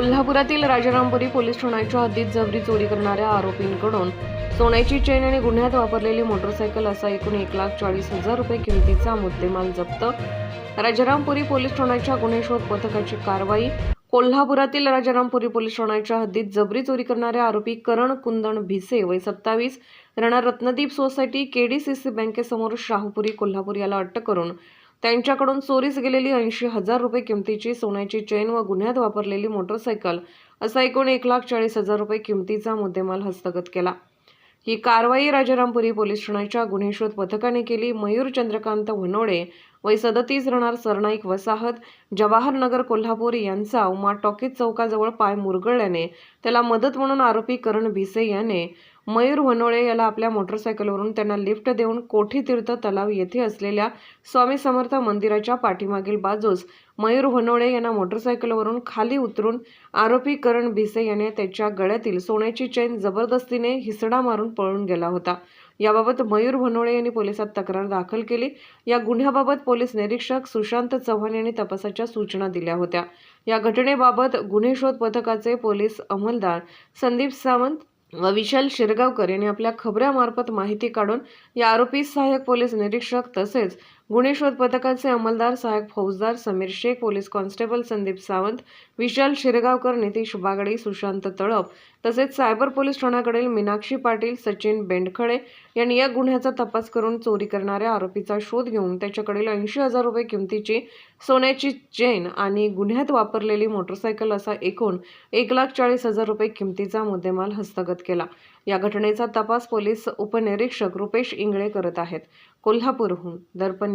कोल्हापुरातील राजारामपुरी पोलीस ठाण्याच्या हद्दीत जबरी चोरी करणाऱ्या आरोपींकडून सोन्याची चेन आणि गुन्ह्यात वापरलेली मोटरसायकल असा एकूण एक लाख चाळीस हजार रुपये किमतीचा मुद्देमाल जप्त. राजारामपुरी पोलीस ठाण्याच्या गुन्हे शोध पथकाची कारवाई. कोल्हापुरातील राजारामपुरी पोलीस ठाण्याच्या हद्दीत जबरी चोरी करणाऱ्या आरोपी करण कुंदन भिसे वय सत्तावीस राणा रत्नदीप सोसायटी केडीसीसी बँकेसमोर शाहूपुरी कोल्हापूर याला अटक करून त्यांच्याकडून चोरीस गेलेली ऐंशी हजार रुपये किमतीची सोन्याची चेन व गुन्ह्यात वापरलेली मोटरसायकल असा एकूण एक लाख चाळीस हजार रुपये किमतीचा मुद्देमाल हस्तगत केला. ही कारवाई राजारामपुरी पोलीस ठाण्याच्या गुन्हे शोध पथकाने केली. मयूर चंद्रकांत वनोडे वय सदतीस राहणार सरनाईक वसाहत जवाहरनगर कोल्हापूर यांचा उमा टॉकीज चौकाजवळ पाय मुरगळल्याने त्याला मदत म्हणून आरोपी करण भिसे याने मयूर वनोळे याला आपल्या मोटरसायकलवरून त्यांना लिफ्ट देऊन कोठी तीर्थ तलाव येथे असलेल्या स्वामी समर्थ मंदिराच्या पाठीमागील बाजूस मयूर वनोळे यांना मोटरसायकलवरून खाली उतरून आरोपी करण भिसे याने त्याच्या गळ्यातील सोन्याची चैन जबरदस्तीने हिसडा मारून पळून गेला होता. याबाबत मयूर भनोळे यांनी पोलिसात तक्रार दाखल केली. या गुन्ह्याबाबत पोलीस निरीक्षक सुशांत चव्हाण यांनी तपासाच्या सूचना दिल्या होत्या. या घटनेबाबत गुन्हे शोध पथकाचे पोलीस अंमलदार संदीप सावंत व विशाल शिरगावकर यांनी आपल्या खबऱ्यामार्फत माहिती काढून या आरोपी सहाय्यक पोलीस निरीक्षक तसेच गुन्हे शोध पथकाचे अंमलदार सहाय्यक फौजदार समीर शेख पोलीस कॉन्स्टेबल संदीप सावंत विशाल शिरगावकर नितीश बागडे सुशांत तळप तसेच सायबर पोलीस ठाण्याकडील मीनाक्षी पाटील सचिन बेंडखळे यांनी या गुन्ह्याचा तपास करून चोरी करणाऱ्या आरोपीचा शोध घेऊन त्याच्याकडील ऐंशी हजार रुपये किमतीची सोन्याची चेन आणि गुन्ह्यात वापरलेली मोटरसायकल असा एकूण एक लाख चाळीस हजार रुपये किमतीचा मुद्देमाल हस्तगत केला. या घटनेचा तपास पोलीस उपनिरीक्षक रुपेश इंगळे करत आहेत. कोल्हापूरहून दर्पण